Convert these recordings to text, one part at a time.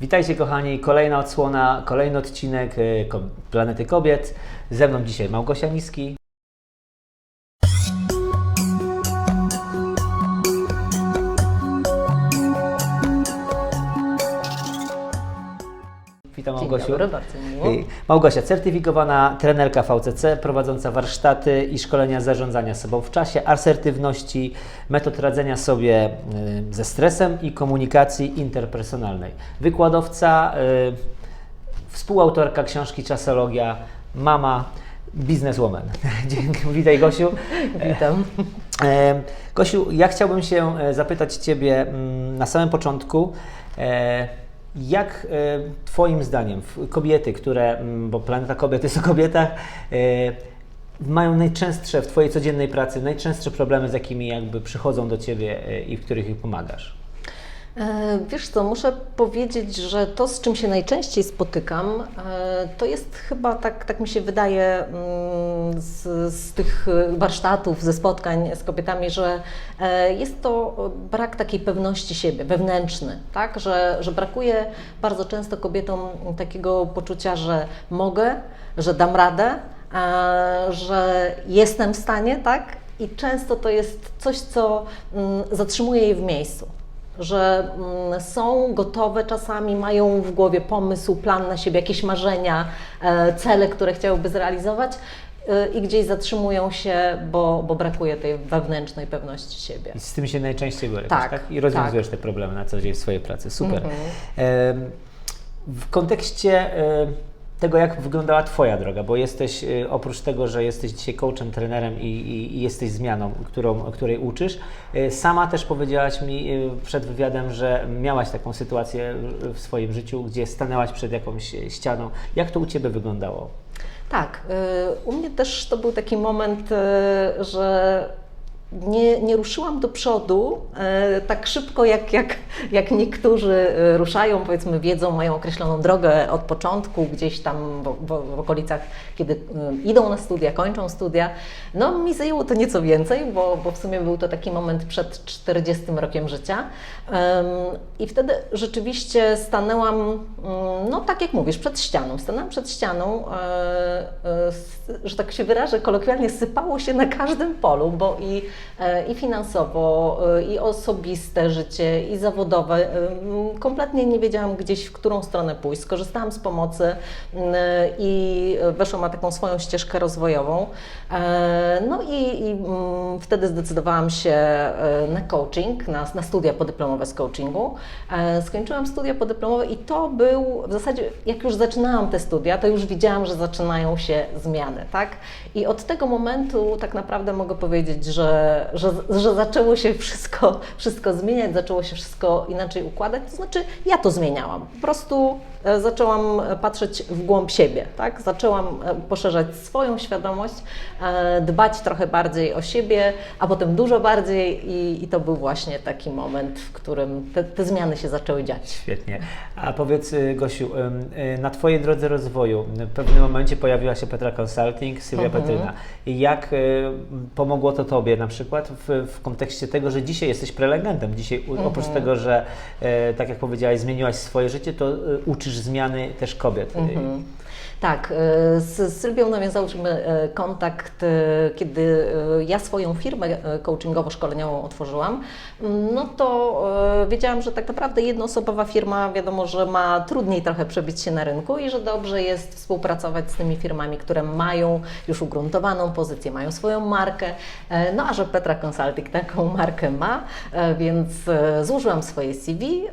Witajcie kochani, kolejna odsłona, kolejny odcinek Ko- Planety Kobiet. Ze mną dzisiaj Małgosia Miski. Witam Dzień Małgosiu. dobry, bardzo miło. Małgosia, certyfikowana trenerka VCC, prowadząca warsztaty i szkolenia zarządzania sobą w czasie, asertywności, metod radzenia sobie y, ze stresem i komunikacji interpersonalnej. Wykładowca, y, współautorka książki Czasologia, mama, bizneswoman. Dzięki, witaj Gosiu. Witam. E, Gosiu, ja chciałbym się e, zapytać Ciebie mm, na samym początku, e, jak e, Twoim zdaniem kobiety, które, mm, bo Planeta Kobiet jest o kobietach, e, mają najczęstsze w Twojej codziennej pracy, najczęstsze problemy, z jakimi jakby przychodzą do Ciebie e, i w których ich pomagasz? E, Wiesz co, muszę powiedzieć, że to, z czym się najczęściej spotykam, e, to jest chyba tak, tak mi się wydaje mm, z, z tych warsztatów, ze spotkań z kobietami, że e, jest to brak takiej pewności siebie, wewnętrzny, tak? Że, że brakuje bardzo często kobietom takiego poczucia, że mogę, że dam radę, że jestem w stanie, tak? I często to jest coś, co mm, zatrzymuje je w miejscu że mm, są gotowe czasami, mają w głowie pomysł, plan na siebie, jakieś marzenia, e, cele, które chciałyby zrealizować e, i gdzieś zatrzymują się, bo, bo brakuje tej wewnętrznej pewności siebie. I z tym się najczęściej borykasz, tak? Tak, I rozwiązujesz te problemy na co dzień w swojej pracy. Super. Mhm. Em, W kontekście tego, jak wyglądała Twoja droga, bo jesteś, e, oprócz tego, że jesteś dzisiaj coachem, trenerem i, i, i jesteś zmianą, którą, której uczysz, e, sama też powiedziałaś mi e, przed wywiadem, że miałaś taką sytuację w swoim życiu, gdzie stanęłaś przed jakąś ścianą. Jak to u Ciebie wyglądało? Tak, y, u mnie też to był taki moment, y, że nie, nie ruszyłam do przodu y, tak szybko, jak, jak, jak niektórzy y, ruszają, powiedzmy, wiedzą, mają określoną drogę od początku, gdzieś tam w, w, w okolicach, kiedy y, idą na studia, kończą studia. No, mi zajęło to nieco więcej, bo, bo w sumie był to taki moment przed 40 rokiem życia. Ym, I wtedy rzeczywiście stanęłam, mm, no tak jak mówisz, przed ścianą. Stanęłam przed ścianą, e, e, że tak się wyrażę kolokwialnie, sypało się na każdym polu, bo i, e, i finansowo, e, i osobiste życie, i zawodowe. Ym, Kompletnie nie wiedziałam gdzieś, w którą stronę pójść. Skorzystałam z pomocy i weszłam na taką swoją ścieżkę rozwojową. E, No i, i wtedy zdecydowałam się e, na coaching, na, na studia podyplomowe z coachingu. E, Skończyłam studia podyplomowe i to był w zasadzie, jak już zaczynałam te studia, to już widziałam, że zaczynają się zmiany, tak? I od tego momentu tak naprawdę mogę powiedzieć, że, że, że zaczęło się wszystko, wszystko zmieniać, zaczęło się wszystko inaczej układać, to znaczy ja to zmieniałam. Po prostu zaczęłam patrzeć w głąb siebie, tak? Zaczęłam e, poszerzać swoją świadomość, e, dbać trochę bardziej o siebie, a potem dużo bardziej i, i to był właśnie taki moment, w którym te, te zmiany się zaczęły dziać. Świetnie. A powiedz, y, Gosiu, y, na Twojej drodze rozwoju w pewnym momencie pojawiła się Petra Consulting, Sylwia Mhm. Petryna. Jak y, pomogło to Tobie na przykład w, w kontekście tego, że dzisiaj jesteś prelegentem? Dzisiaj Mhm. oprócz tego, że y, tak jak powiedziałaś, zmieniłaś swoje życie, to y, uczysz zmiany też kobiet. Mhm. Tak, e, z Sylwią nawiązałyśmy e, kontakt, e, kiedy ja swoją firmę coachingowo-szkoleniową otworzyłam. Mm, No to wiedziałam, że tak naprawdę jednoosobowa firma, wiadomo, że ma trudniej trochę przebić się na rynku i że dobrze jest współpracować z tymi firmami, które mają już ugruntowaną pozycję, mają swoją markę. No a że Petra Consulting taką markę ma, więc złożyłam swoje CV.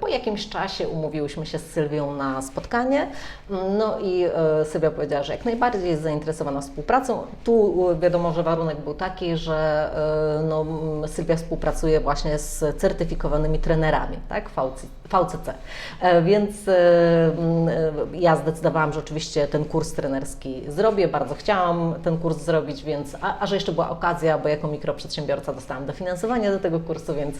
Po jakimś czasie umówiłyśmy się z Sylwią na spotkanie. No i e, Sylwia powiedziała, że jak najbardziej jest zainteresowana współpracą. Tu e, wiadomo, że warunek był taki, że e, no, Sylwia współpracuje właśnie z certyfikowanymi trenerami, tak, VC, VCC. E, Więc e, e, ja zdecydowałam, że oczywiście ten kurs trenerski zrobię. Bardzo chciałam ten kurs zrobić, więc a, a że jeszcze była okazja, bo jako mikroprzedsiębiorca dostałam dofinansowanie do tego kursu, więc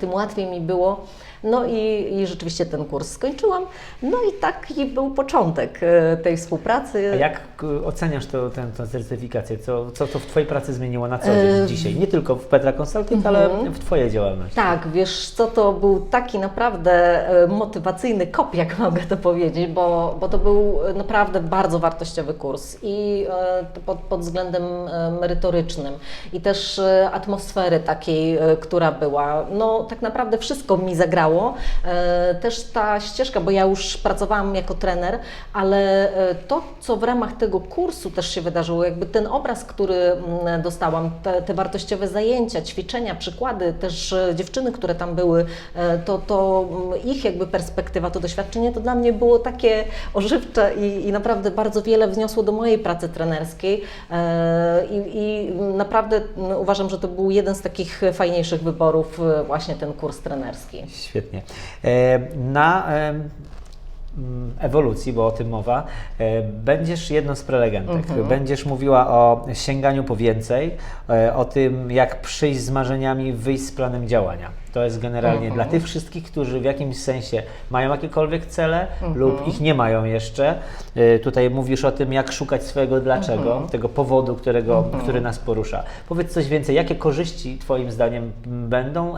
tym łatwiej mi było. No i, i rzeczywiście ten kurs skończyłam. No i taki był początek tej współpracy. A jak oceniasz to, tę, tę certyfikację? Co, co to w Twojej pracy zmieniło na co dzień dzisiaj? Nie tylko w Petra Consulting, ale mhm. w Twojej działalności. Tak, wiesz co, to był taki naprawdę naprawdę e, motywacyjny kop, jak mogę to powiedzieć, bo, bo to był naprawdę bardzo wartościowy kurs i e, pod, pod względem e, merytorycznym i też atmosfery takiej, która była. No tak naprawdę wszystko mi zagrało. Też ta ścieżka, bo ja już pracowałam jako trener, ale to, co w ramach tego kursu też się wydarzyło, jakby ten obraz, który mm, dostałam, te, te wartościowe zajęcia, ćwiczenia, przykłady, też dziewczyny, które tam były, to, to ich jakby perspektywa, to doświadczenie, to dla mnie było takie ożywcze i, i naprawdę bardzo wiele wniosło do mojej pracy trenerskiej E, i, i naprawdę mm, uważam, że to był jeden z takich fajniejszych wyborów, e, właśnie ten kurs trenerski. Świetnie. E, Na ewolucji, bo o tym mowa, e, będziesz jedną z prelegentek. Będziesz mówiła o sięganiu po więcej, e, o tym, jak przyjść z marzeniami, wyjść z planem działania. To jest generalnie dla tych wszystkich, którzy w jakimś sensie mają jakiekolwiek cele lub ich nie mają jeszcze. E, Tutaj mówisz o tym, jak szukać swojego dlaczego, tego powodu, którego, który nas porusza. Powiedz coś więcej, jakie korzyści Twoim zdaniem będą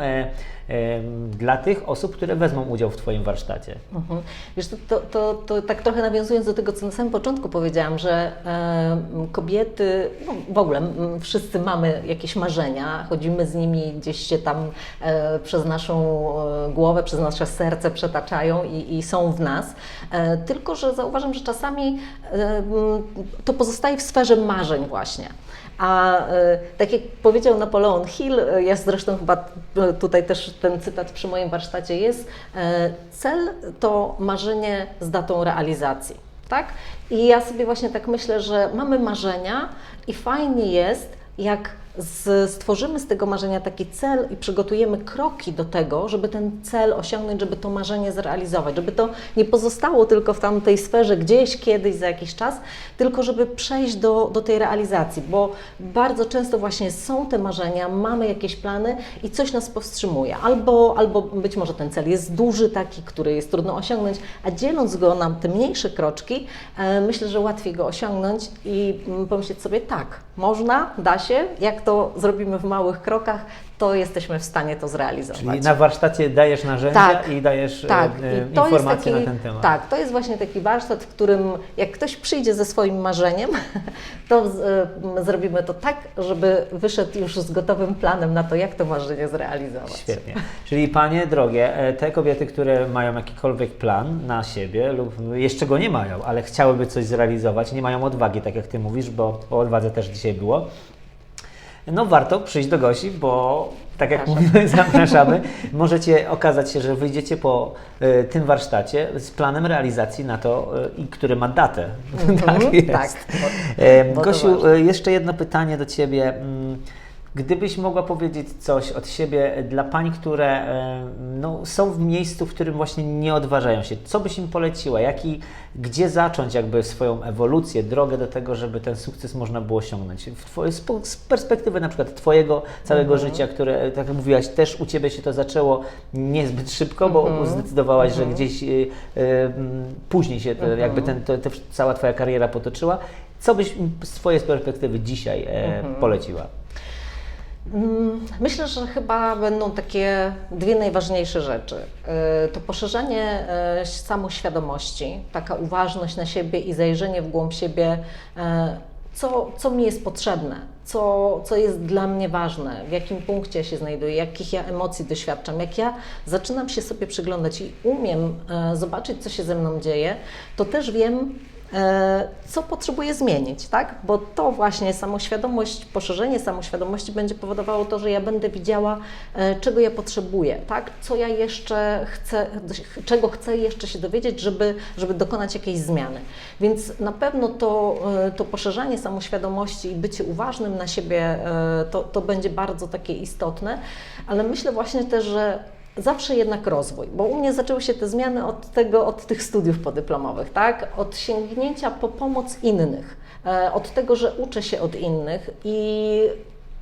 dla tych osób, które wezmą udział w Twoim warsztacie? Mhm. Wiesz, to, to, to, to tak trochę nawiązując do tego, co na samym początku powiedziałam, że e, kobiety, no w ogóle wszyscy mamy jakieś marzenia, chodzimy z nimi gdzieś się tam e, przez naszą e, głowę, przez nasze serce przetaczają i, i są w nas. E, tylko, że zauważam, że czasami e, to pozostaje w sferze marzeń właśnie. A e, tak jak powiedział Napoleon Hill, e, ja zresztą chyba e, tutaj też ten cytat przy moim warsztacie jest, cel to marzenie z datą realizacji. Tak? I ja sobie właśnie tak myślę, że mamy marzenia i fajnie jest, jak stworzymy z tego marzenia taki cel i przygotujemy kroki do tego, żeby ten cel osiągnąć, żeby to marzenie zrealizować, żeby to nie pozostało tylko w tamtej sferze gdzieś, kiedyś, za jakiś czas, tylko żeby przejść do, do tej realizacji, bo bardzo często właśnie są te marzenia, mamy jakieś plany i coś nas powstrzymuje, albo, albo być może ten cel jest duży taki, który jest trudno osiągnąć, a dzieląc go na te mniejsze kroczki, e, myślę, że łatwiej go osiągnąć i pomyśleć sobie tak, można, da się, jak to zrobimy w małych krokach, to jesteśmy w stanie to zrealizować. Czyli na warsztacie dajesz narzędzia Tak, i dajesz tak, e, e, i jest informacje taki, na ten temat. Tak, to jest właśnie taki warsztat, w którym jak ktoś przyjdzie ze swoim marzeniem, to y, zrobimy to tak, żeby wyszedł już z gotowym planem na to, jak to marzenie zrealizować. Świetnie. Czyli panie drogie, e, te kobiety, które mają jakikolwiek plan na siebie lub jeszcze go nie mają, ale chciałyby coś zrealizować, nie mają odwagi, tak jak ty mówisz, bo o odwadze też dzisiaj było, no warto przyjść do Gosi, bo tak jak Zapraszam. mówimy, zapraszamy. Możecie okazać się, że wyjdziecie po e, tym warsztacie z planem realizacji na to, i który ma datę. tak jest. tak, bo- E, bo Gosiu, e, jeszcze jedno pytanie do Ciebie. Gdybyś mogła powiedzieć coś od siebie dla pań, które no, są w miejscu, w którym właśnie nie odważają się, co byś im poleciła? Jaki, gdzie zacząć jakby swoją ewolucję, drogę do tego, żeby ten sukces można było osiągnąć? W twojej, z perspektywy na przykład Twojego całego Mhm. życia, które, tak jak mówiłaś, też u Ciebie się to zaczęło niezbyt szybko, bo Mhm. zdecydowałaś, że gdzieś y, y, później się te, jakby ten, to, cała Twoja kariera potoczyła. Co byś im z Twojej perspektywy dzisiaj e, Mhm. poleciła? Mm, Myślę, że chyba będą takie dwie najważniejsze rzeczy. Y, To poszerzenie y, samoświadomości, taka uważność na siebie i zajrzenie w głąb siebie, y, co, co mi jest potrzebne, co, co jest dla mnie ważne, w jakim punkcie się znajduję, jakich ja emocji doświadczam. Jak ja zaczynam się sobie przyglądać i umiem zobaczyć, co się ze mną dzieje, to też wiem, co potrzebuję zmienić, tak? Bo to właśnie samoświadomość, poszerzenie samoświadomości będzie powodowało to, że ja będę widziała, e, czego ja potrzebuję, tak? Co ja jeszcze chcę, czego chcę jeszcze się dowiedzieć, żeby, żeby dokonać jakiejś zmiany. Więc na pewno to, e, to poszerzanie samoświadomości i bycie uważnym na siebie, e, to, to będzie bardzo takie istotne, ale myślę właśnie też, że Zawsze jednak rozwój, bo u mnie zaczęły się te zmiany od tego, od tych studiów podyplomowych, tak? Od sięgnięcia po pomoc innych, e, od tego, że uczę się od innych i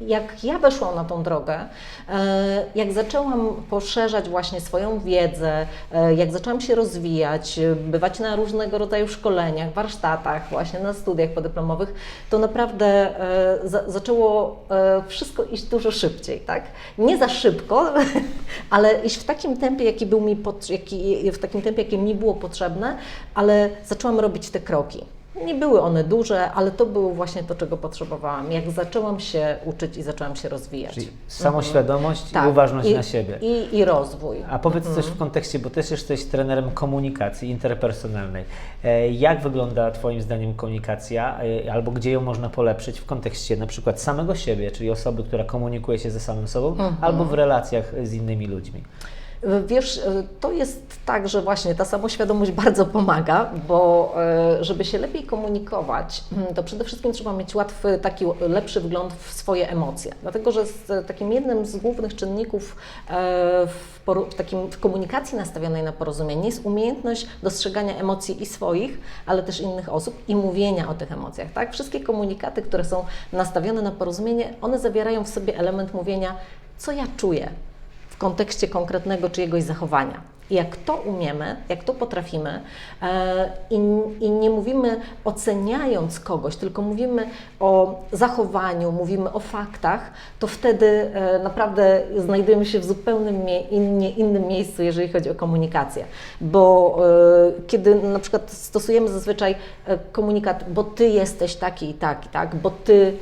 jak ja weszłam na tą drogę, e, jak zaczęłam poszerzać właśnie swoją wiedzę, e, jak zaczęłam się rozwijać, e, bywać na różnego rodzaju szkoleniach, warsztatach, właśnie na studiach podyplomowych, to naprawdę za, zaczęło wszystko iść dużo szybciej, tak? Nie za szybko, ale iść w takim tempie, jaki był mi pot, jaki, w takim tempie, jakie mi było potrzebne, ale zaczęłam robić te kroki. Nie były one duże, ale to było właśnie to, czego potrzebowałam. Jak zaczęłam się uczyć i zaczęłam się rozwijać. Czyli samoświadomość Tak. i uważność I, na siebie. I, i rozwój. A powiedz coś w kontekście, bo też jesteś trenerem komunikacji interpersonalnej. E, Jak wygląda Twoim zdaniem komunikacja, e, albo gdzie ją można polepszyć w kontekście na przykład samego siebie, czyli osoby, która komunikuje się ze samym sobą, albo w relacjach z innymi ludźmi? Wiesz, to jest tak, że właśnie ta samoświadomość bardzo pomaga, bo e, żeby się lepiej komunikować, to przede wszystkim trzeba mieć łatwy, taki lepszy wgląd w swoje emocje. Dlatego, że takim jednym z głównych czynników e, w, w, takim, w komunikacji nastawionej na porozumienie jest umiejętność dostrzegania emocji i swoich, ale też innych osób i mówienia o tych emocjach. Tak? Wszystkie komunikaty, które są nastawione na porozumienie, one zawierają w sobie element mówienia, co ja czuję, w kontekście konkretnego czyjegoś zachowania. Jak to umiemy, jak to potrafimy e, i, i nie mówimy oceniając kogoś, tylko mówimy o zachowaniu, mówimy o faktach, to wtedy e, naprawdę znajdujemy się w zupełnym innym miejscu, jeżeli chodzi o komunikację. Bo e, kiedy na przykład stosujemy zazwyczaj komunikat, bo ty jesteś taki i taki, tak, bo ty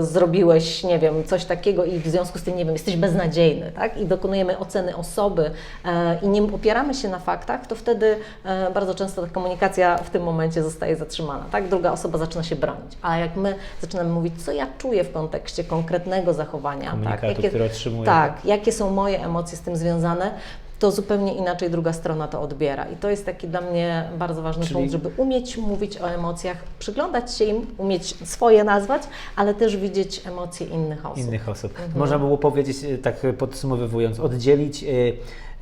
zrobiłeś, nie wiem, coś takiego i w związku z tym, nie wiem, jesteś beznadziejny, tak, i dokonujemy oceny osoby i nie opieramy się na faktach, to wtedy e, bardzo często ta komunikacja w tym momencie zostaje zatrzymana, tak, druga osoba zaczyna się bronić. A jak my zaczynamy mówić, co ja czuję w kontekście konkretnego zachowania, tak, jakie, tak, jakie są moje emocje z tym związane, to zupełnie inaczej druga strona to odbiera. I to jest taki dla mnie bardzo ważny Czyli- punkt, żeby umieć mówić o emocjach, przyglądać się im, umieć swoje nazwać, ale też widzieć emocje innych osób. Innych osób. Mhm. Można było powiedzieć, e, tak podsumowując, oddzielić e,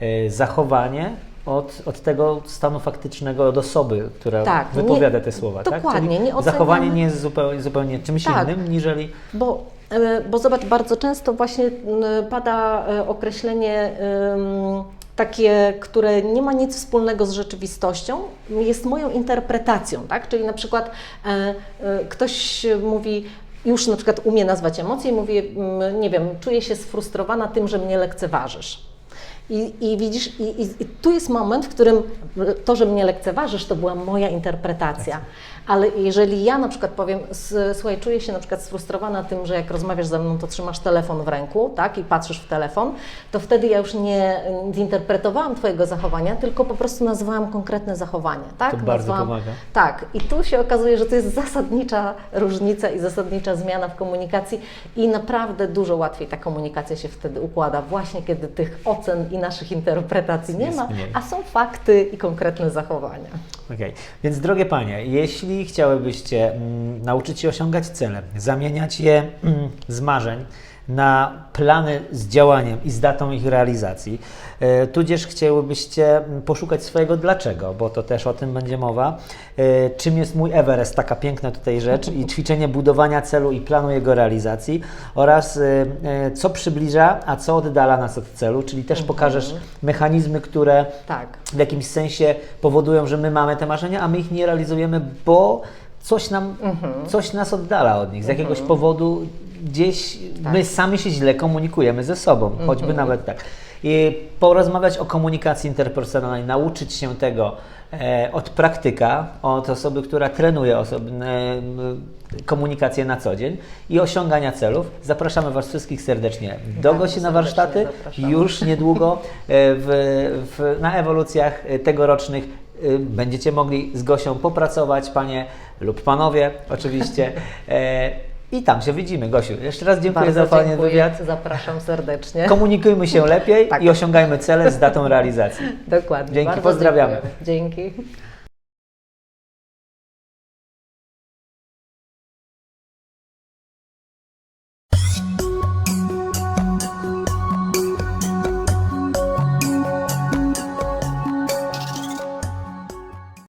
e, zachowanie od, od tego stanu faktycznego, od osoby, która Tak, wypowiada nie- te słowa. tak? dokładnie, Czyli nie oceniamy- Zachowanie nie jest zupełnie, zupełnie czymś Tak. innym, niżeli Bo, bo zobacz, bardzo często właśnie pada określenie em, takie, które nie ma nic wspólnego z rzeczywistością, jest moją interpretacją, tak? Czyli na przykład e, e, ktoś mówi, już na przykład umie nazwać emocje i mówi, mm, nie wiem, czuję się sfrustrowana tym, że mnie lekceważysz. I, I widzisz, i, i, i tu jest moment, w którym to, że mnie lekceważysz, to była moja interpretacja. Ale jeżeli ja na przykład powiem, słuchaj, czuję się na przykład sfrustrowana tym, że jak rozmawiasz ze mną, to trzymasz telefon w ręku, tak, i patrzysz w telefon, to wtedy ja już nie zinterpretowałam Twojego zachowania, tylko po prostu nazwałam konkretne zachowanie, tak? To bardzo Nazwałam- pomaga. Tak, i tu się okazuje, że to jest zasadnicza różnica i zasadnicza zmiana w komunikacji i naprawdę dużo łatwiej ta komunikacja się wtedy układa, właśnie kiedy tych ocen i naszych interpretacji nie ma, a są fakty i konkretne zachowania. Okej, więc drogie Panie, jeśli chciałybyście mm, nauczyć się osiągać cele, zamieniać je mm, z marzeń na plany z działaniem i z datą ich realizacji, e, tudzież chciałybyście mm, poszukać swojego dlaczego, bo to też o tym będzie mowa, e, czym jest mój Everest, taka piękna tutaj rzecz i ćwiczenie budowania celu i planu jego realizacji oraz e, co przybliża, a co oddala nas od celu, czyli też pokażesz mechanizmy, które Tak. w jakimś sensie powodują, że my mamy te marzenia, a my ich nie realizujemy, bo coś, nam, coś nas oddala od nich. Z jakiegoś powodu gdzieś my sami się źle komunikujemy ze sobą, choćby nawet tak. I porozmawiać o komunikacji interpersonalnej, nauczyć się tego e, od praktyka, od osoby, która trenuje osobne, m, komunikację na co dzień i osiągania celów. Zapraszamy Was wszystkich serdecznie do Bardzo Gosi na warsztaty. zapraszamy. Już niedługo e, w, w, na ewolucjach e, tegorocznych e, będziecie mogli z Gosią popracować, panie lub panowie oczywiście. E, I tam się widzimy. Gosiu, jeszcze raz dziękuję Bardzo za Pani dziękuję, wywiad. Zapraszam serdecznie. Komunikujmy się lepiej Tak. i osiągajmy cele z datą realizacji. Dokładnie. Dzięki, Bardzo pozdrawiamy. dziękuję. Dzięki.